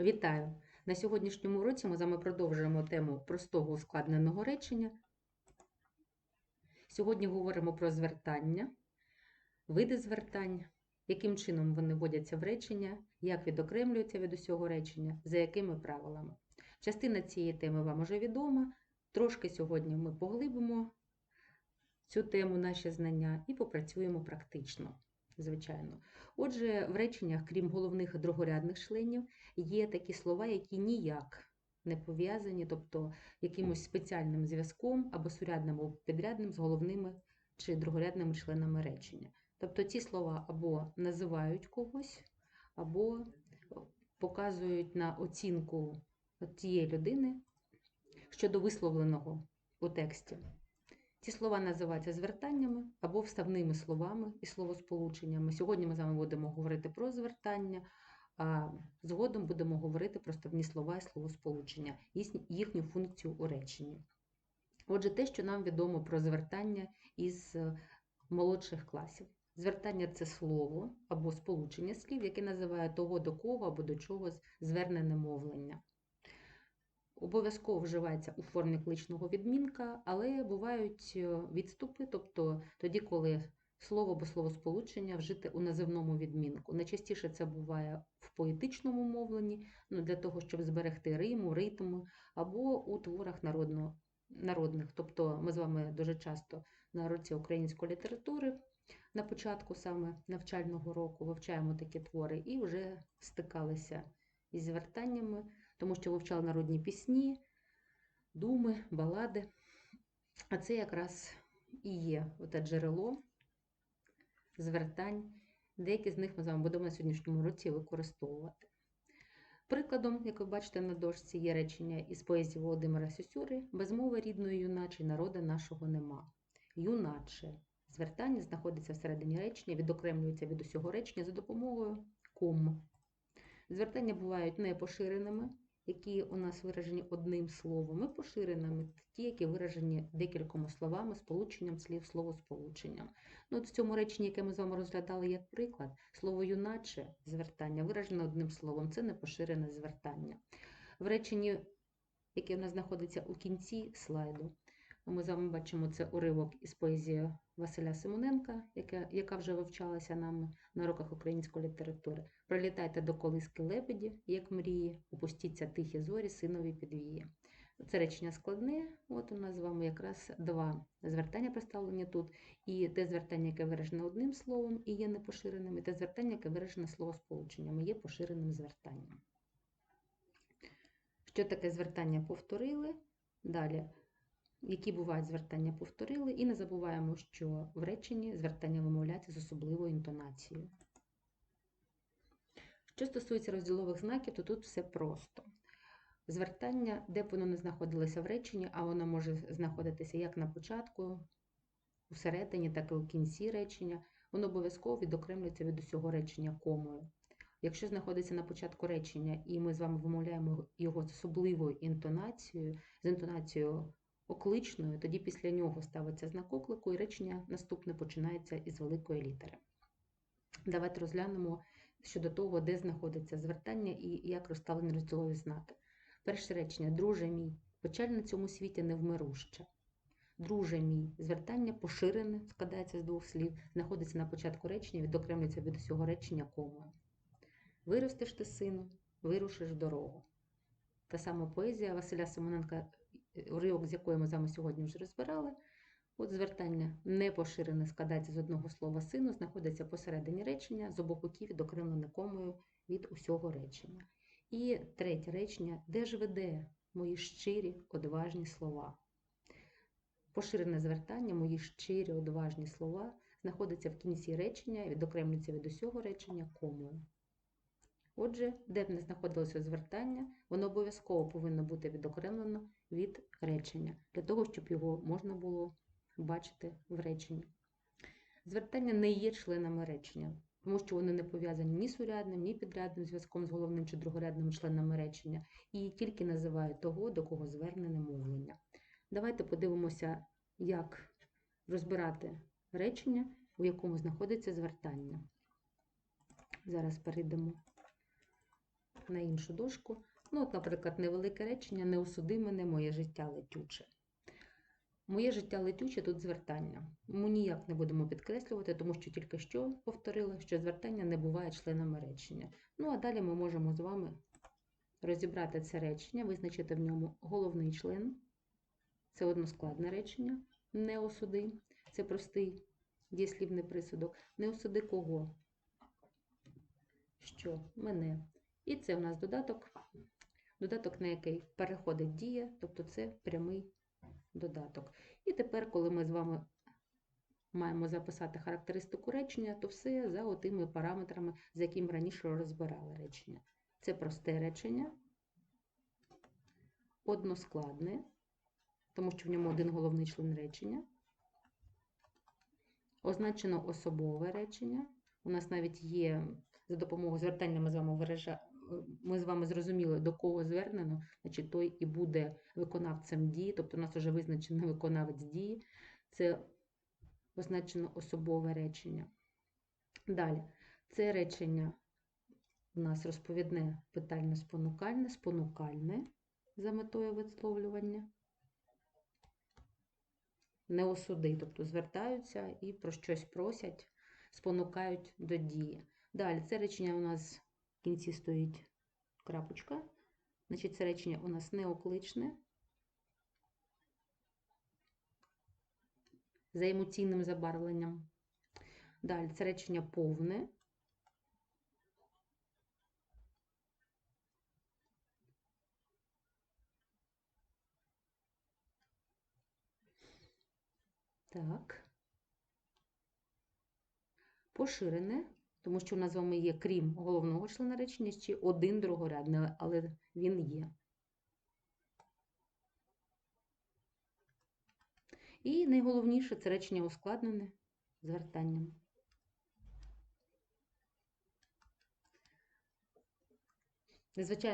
Вітаю! На сьогоднішньому уроці ми з вами продовжуємо тему простого ускладненого речення. Сьогодні говоримо про звертання, види звертань, яким чином вони вводяться в речення, як відокремлюються від усього речення, за якими правилами. Частина цієї теми вам уже відома. Трошки сьогодні ми поглибимо цю тему, наші знання, і попрацюємо практично, звичайно. Отже, в реченнях, крім головних другорядних членів, є такі слова, які ніяк не пов'язані, тобто якимось спеціальним зв'язком або сурядним або підрядним з головними чи другорядними членами речення. Тобто ці слова або називають когось, або показують на оцінку тієї людини щодо висловленого у тексті. Ці слова називаються звертаннями або вставними словами і словосполученнями. Сьогодні ми з вами будемо говорити про звертання, а згодом будемо говорити про вставні слова і словосполучення, їхню функцію у реченні. Отже, те, що нам відомо про звертання із е, молодших класів. Звертання це слово або сполучення слів, яке називає того, до кого або до чого звернене мовлення. Обов'язково вживається у формі кличного відмінка, але бувають е, відступи, тобто тоді, коли слово або словосполучення вжите у називному відмінку. Найчастіше це буває в поетичному мовленні, ну, для того, щоб зберегти риму, ритм, або у творах народно, народних. Тобто ми з вами дуже часто на році української літератури на початку саме навчального року вивчаємо такі твори і вже стикалися із звертаннями тому що вивчали народні пісні, думи, балади. А це якраз і є оте джерело звертань. Деякі з них ми з вами будемо на сьогоднішньому році використовувати. Прикладом, як ви бачите на дошці, є речення із поезії Володимира Сюсюри без мови рідної юначе народа нашого нема. Юначе. Звертання знаходиться всередині речення, відокремлюється від усього речення за допомогою ком. Звертання бувають непоширеними, які у нас виражені одним словом, і поширеними, ті, які виражені декількома словами, сполученням слів, словосполученням. Ну, от в цьому реченні, яке ми з вами розглядали як приклад, слово юначе звертання виражене одним словом, це непоширене звертання. В реченні, яке у нас знаходиться у кінці слайду, ми з вами бачимо це уривок із поезії Василя Симоненка, яка, яка вже вивчалася нами на уроках української літератури. Пролітайте до колиски лебеді, як мрії, опустіться тихі зорі, синові підвії. Це речення складне. От у нас з вами якраз два звертання представлені тут. І те звертання, яке виражене одним словом і є непоширеним, і те звертання, яке виражене словосполученням, і є поширеним звертанням. Що таке звертання повторили? Далі які бувають звертання повторили, і не забуваємо, що в реченні звертання вимовляється з особливою інтонацією. Що стосується розділових знаків, то тут все просто. Звертання, де б воно не знаходилося в реченні, а воно може знаходитися як на початку, всередині, так і у кінці речення, воно обов'язково відокремлюється від усього речення комою. Якщо знаходиться на початку речення, і ми з вами вимовляємо його з особливою інтонацією, з інтонацією окличною, тоді після нього ставиться знак оклику, і речення наступне починається із великої літери. Давайте розглянемо щодо того, де знаходиться звертання і як розставлені розділові знаки. Перше речення Друже мій, печаль на цьому світі невмируща. Друже мій, звертання поширене, складається з двох слів, знаходиться на початку речення, відокремлюється від усього речення комою. Виростеш ти, сину, вирушиш дорогу. Та сама поезія Василя Симоненка уривок, з якої ми з вами сьогодні вже розбирали. От звертання не поширене складається з одного слова сину, знаходиться посередині речення, з обох боків відокремлене комою від усього речення. І третє речення де ж веде мої щирі, одважні слова. Поширене звертання, мої щирі, одважні слова знаходиться в кінці речення і відокремлюється від усього речення комою. Отже, де б не знаходилося звертання, воно обов'язково повинно бути відокремлено від речення, для того, щоб його можна було бачити в реченні. Звертання не є членами речення, тому що вони не пов'язані ні з урядним, ні підрядним зв'язком з головним чи другорядним членами речення, і тільки називають того, до кого звернене мовлення. Давайте подивимося, як розбирати речення, у якому знаходиться звертання. Зараз перейдемо на іншу дошку. Ну, от, наприклад, невелике речення не осуди мене, моє життя летюче. Моє життя летюче тут звертання. Ми ніяк не будемо підкреслювати, тому що тільки що повторила, що звертання не буває членами речення. Ну а далі ми можемо з вами розібрати це речення, визначити в ньому головний член. Це односкладне речення, не осуди. Це простий дієслівний присудок. Не осуди кого? Що? Мене. І це у нас додаток, додаток, на який переходить дія, тобто це прямий додаток. І тепер, коли ми з вами маємо записати характеристику речення, то все за отими параметрами, з якими раніше розбирали речення. Це просте речення, односкладне, тому що в ньому один головний член речення. Означено особове речення. У нас навіть є за допомогою звертання ми з вами. Ми з вами зрозуміли, до кого звернено, значить той і буде виконавцем дії, тобто у нас вже визначений виконавець дії. Це означено особове речення. Далі, це речення у нас розповідне питальне спонукальне, спонукальне за метою висловлювання. Не осуди, тобто звертаються і про щось просять, спонукають до дії. Далі, це речення у нас кінці стоїть крапочка. Значить, це речення у нас неокличне. За емоційним забарвленням. Далі це речення повне. Так. Поширене, тому що у нас з вами є, крім головного члена речення, ще один другорядний, але він є. І найголовніше це речення ускладнене звертанням.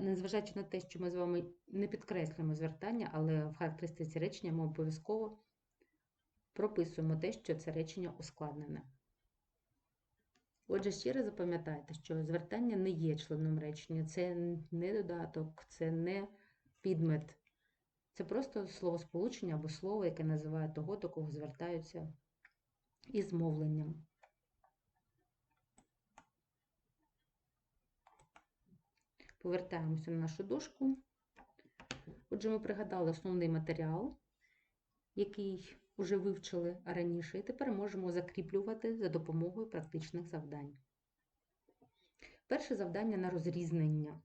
Незважаючи на те, що ми з вами не підкреслюємо звертання, але в характеристиці речення ми обов'язково прописуємо те, що це речення ускладнене. Отже, ще раз запам'ятайте, що звертання не є членом речення, це не додаток, це не підмет. Це просто словосполучення або слово, яке називає того, до кого звертаються із мовленням. Повертаємося на нашу дошку. Отже, ми пригадали основний матеріал, який вже вивчили раніше, і тепер можемо закріплювати за допомогою практичних завдань. Перше завдання на розрізнення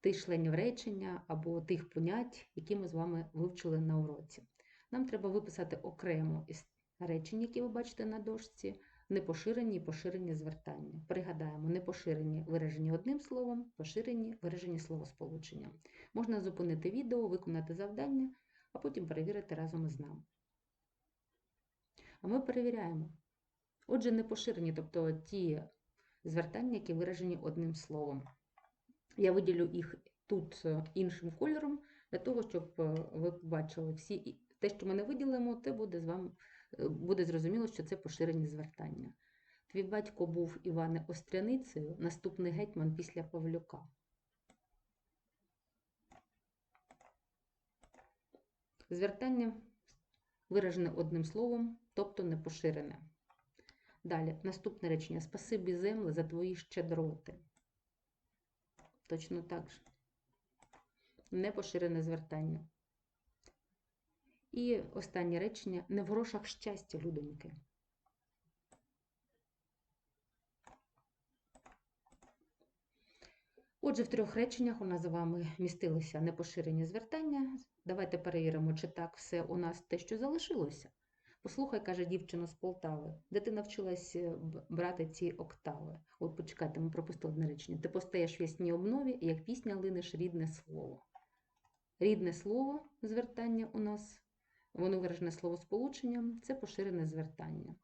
тих членів речення або тих понять, які ми з вами вивчили на уроці. Нам треба виписати окремо із речень, які ви бачите на дошці, непоширені і поширені звертання. Пригадаємо, непоширені виражені одним словом, поширені виражені словосполученням. Можна зупинити відео, виконати завдання, а потім перевірити разом із нами. А ми перевіряємо. Отже, непоширені, тобто ті звертання, які виражені одним словом. Я виділю їх тут е, іншим кольором, для того, щоб е, ви побачили всі. І те, що ми не виділимо, те буде з вами е, буде зрозуміло, що це поширені звертання. Твій батько був Іване Остряницею, наступний гетьман після Павлюка. Звертання виражене одним словом, тобто не поширене. Далі, наступне речення. Спасибі земле за твої щедроти. Точно так же. Непоширене звертання. І останнє речення не в грошах щастя, людоньки. Отже, в трьох реченнях у нас з вами містилися непоширені звертання. Давайте перевіримо, чи так все у нас те, що залишилося. Послухай, каже дівчина з Полтави, де ти навчилась е, брати ці октави. От почекайте, ми пропустили одне речення. Ти постаєш в ясній обнові, як пісня линеш рідне слово. Рідне слово звертання у нас, воно виражене словосполученням, це поширене звертання.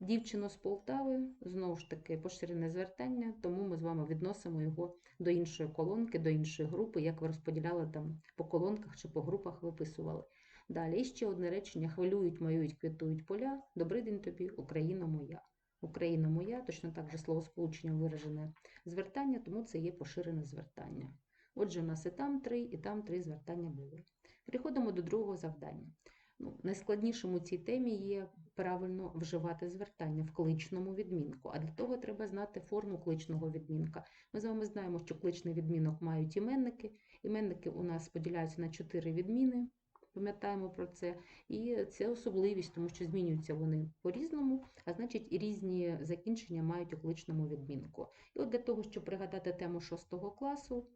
Дівчина з Полтави, знову ж таки, поширене звертання, тому ми з вами відносимо його до іншої колонки, до іншої групи, як ви розподіляли там по колонках чи по групах виписували. Далі ще одне речення: хвилюють, малюють, квітують поля. Добрий день тобі, Україна моя. Україна моя, точно так же словосполучення виражене звертання, тому це є поширене звертання. Отже, у нас і там три, і там три звертання були. Переходимо до другого завдання. Ну, найскладнішим у цій темі є правильно вживати звертання в кличному відмінку. А для того треба знати форму кличного відмінка. Ми з вами знаємо, що кличний відмінок мають іменники. Іменники у нас поділяються на чотири відміни. Пам'ятаємо про це, і це особливість, тому що змінюються вони по-різному, а значить і різні закінчення мають у кличному відмінку. І от для того, щоб пригадати тему 6 класу,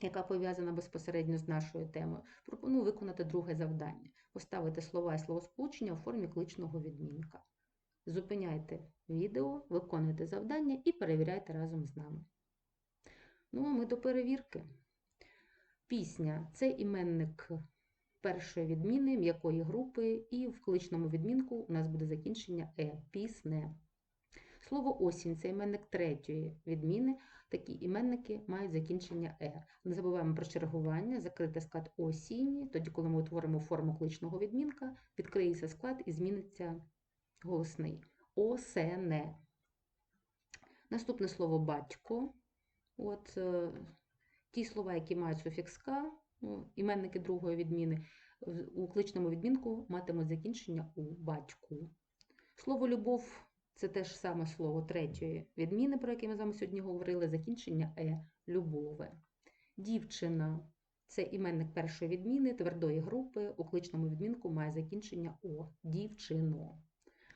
яка пов'язана безпосередньо з нашою темою, пропоную виконати друге завдання поставити слова і словосполучення у формі кличного відмінка. Зупиняйте відео, виконуйте завдання і перевіряйте разом з нами. Ну, а ми до перевірки. Пісня це іменник першої відміни м'якої групи, і в кличному відмінку у нас буде закінчення е, пісне. Слово осінь це іменник третьої відміни. Такі іменники мають закінчення е. Не забуваємо про чергування, закрити склад осінні. Тоді, коли ми утворимо форму кличного відмінка, відкриється склад і зміниться голосний. Осене. Наступне слово батько. От е, ті слова, які мають суфікс «ка», ну, іменники другої відміни, у кличному відмінку матимуть закінчення у батьку. Слово любов це те ж саме слово третьої відміни, про яке ми з вами сьогодні говорили, закінчення е любове. Дівчина це іменник першої відміни, твердої групи, у кличному відмінку має закінчення о дівчино.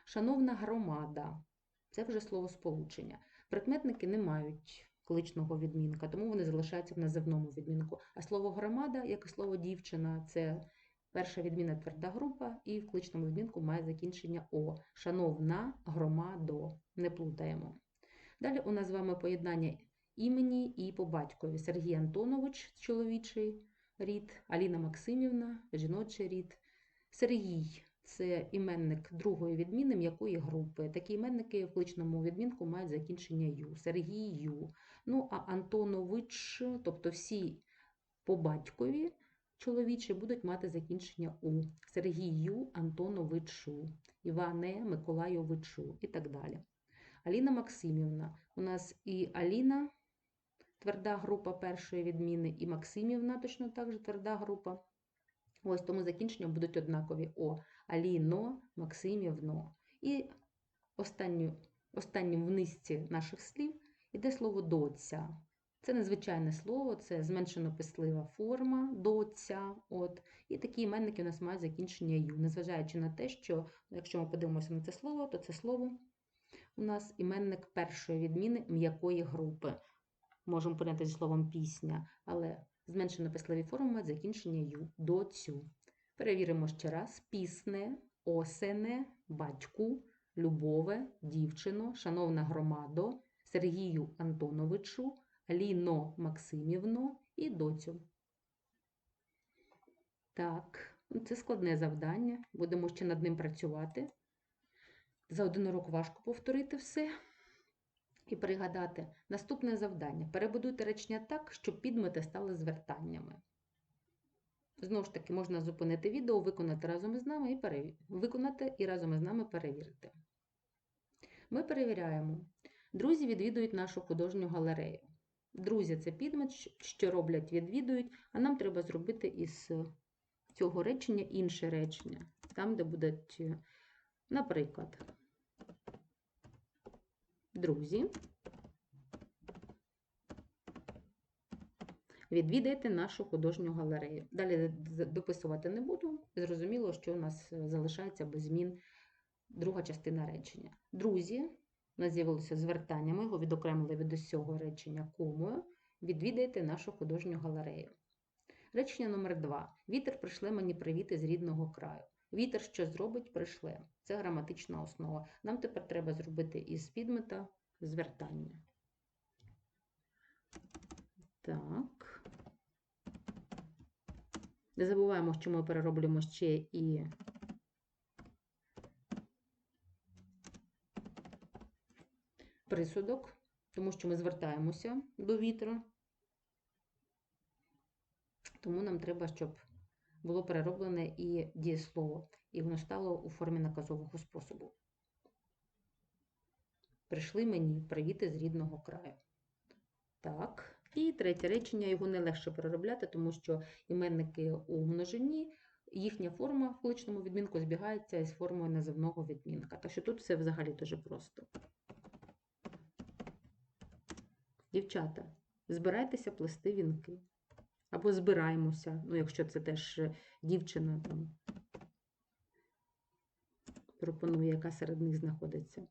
Шановна громада це вже словосполучення. Прикметники не мають кличного відмінка, тому вони залишаються в називному відмінку. А слово громада, як і слово дівчина, це перша відміна тверда група, і в кличному відмінку має закінчення О. Шановна громадо. Не плутаємо. Далі у нас з вами поєднання імені і по батькові. Сергій Антонович, чоловічий рід, Аліна Максимівна, жіночий рід. Сергій це іменник другої відміни м'якої групи. Такі іменники в кличному відмінку мають закінчення ю. Сергію. Ну, а Антонович, тобто всі по батькові чоловічі будуть мати закінчення у Сергію Антоновичу, Іване Миколайовичу і так далі. Аліна Максимівна. У нас і Аліна, тверда група першої відміни, і Максимівна точно так же тверда група. Ось тому закінчення будуть однакові О. Аліно, Максимівно. І останню, останнім в низці наших слів іде слово доця. Це незвичайне слово, це зменшено пислива форма доця. От. І такі іменники у нас мають закінчення ю, незважаючи на те, що якщо ми подивимося на це слово, то це слово у нас іменник першої відміни м'якої групи. Можемо поняти зі словом пісня, але зменшено писливі форми мають закінчення ю доцю. Перевіримо ще раз: пісне, осене, батьку, любове, дівчино, шановна громадо, Сергію Антоновичу, Ліно Максимівно і доцю. Так, ну, це складне завдання. Будемо ще над ним працювати. За один урок важко повторити все і пригадати. Наступне завдання. Перебудуйте речення так, щоб підмети стали звертаннями. Знову ж таки, можна зупинити відео, виконати разом із нами і переві... виконати і разом із нами перевірити. Ми перевіряємо. Друзі відвідують нашу художню галерею. Друзі, це підмет, що роблять, відвідують, а нам треба зробити із цього речення інше речення. Там, де будуть, наприклад, друзі. Відвідайте нашу художню галерею. Далі дописувати не буду. Зрозуміло, що у нас залишається без змін друга частина речення. Друзі, у нас з'явилося звертання, ми його відокремили від усього речення комою. Відвідайте нашу художню галерею. Речення номер 2. Вітер пришле мені привіти з рідного краю. Вітер, що зробить, пришле. Це граматична основа. Нам тепер треба зробити із підмета звертання. Так. Не забуваємо, що ми перероблюємо ще і присудок, тому що ми звертаємося до вітра. Тому нам треба, щоб було перероблене і дієслово, і воно стало у формі наказового способу. Прийшли мені привіти з рідного краю. Так. І третє речення, його не легше переробляти, тому що іменники у множині, їхня форма в кличному відмінку збігається із формою називного відмінка. Так що тут все взагалі дуже просто. Дівчата, збирайтеся плести вінки. Або збираємося, ну, якщо це теж е, дівчина там пропонує, яка серед них знаходиться.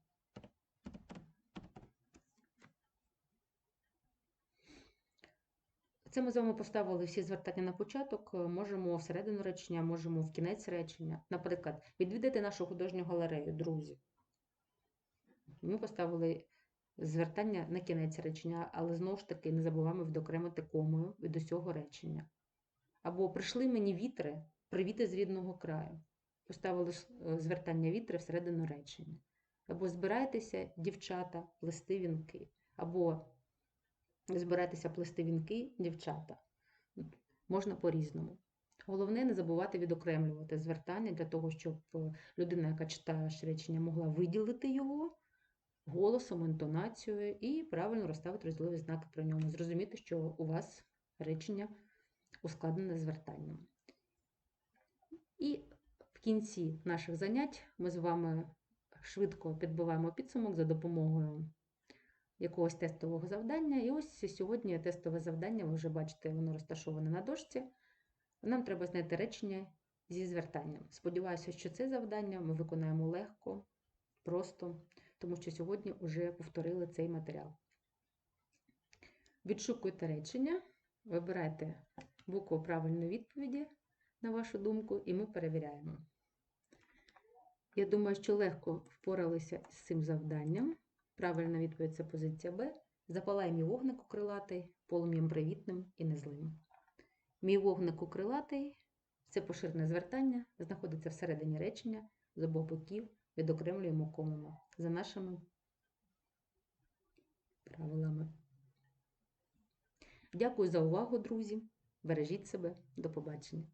Це ми з вами поставили всі звертання на початок, можемо всередину речення, можемо в кінець речення. Наприклад, відвідати нашу художню галерею, друзі. Ми поставили звертання на кінець речення, але знову ж таки не забуваємо відокремити комою від усього речення. Або прийшли мені вітри, привіти з рідного краю. Поставили е, звертання вітри всередину речення. Або збирайтеся, дівчата, плести вінки. Або збирайтеся плести вінки, дівчата. Можна по-різному. Головне не забувати відокремлювати звертання для того, щоб е, людина, яка читає речення, могла виділити його голосом, інтонацією і правильно розставити розділові знаки при ньому. Зрозуміти, що у вас речення ускладнене звертанням. І в кінці наших занять ми з вами швидко підбиваємо підсумок за допомогою якогось тестового завдання. І ось сьогодні тестове завдання, ви вже бачите, воно розташоване на дошці. Нам треба знайти речення зі звертанням. Сподіваюся, що це завдання ми виконаємо легко, просто, тому що сьогодні вже повторили цей матеріал. Відшукуйте речення, вибирайте букву правильної відповіді, на вашу думку, і ми перевіряємо. Я думаю, що легко впоралися з цим завданням. Правильна відповідь це позиція Б. Запалай мій вогник крилатий, полум'ям привітним і незлим. Мій вогник крилатий це поширене звертання, знаходиться всередині речення з обох боків, відокремлюємо комами за нашими правилами. Дякую за увагу, друзі. Бережіть себе. До побачення.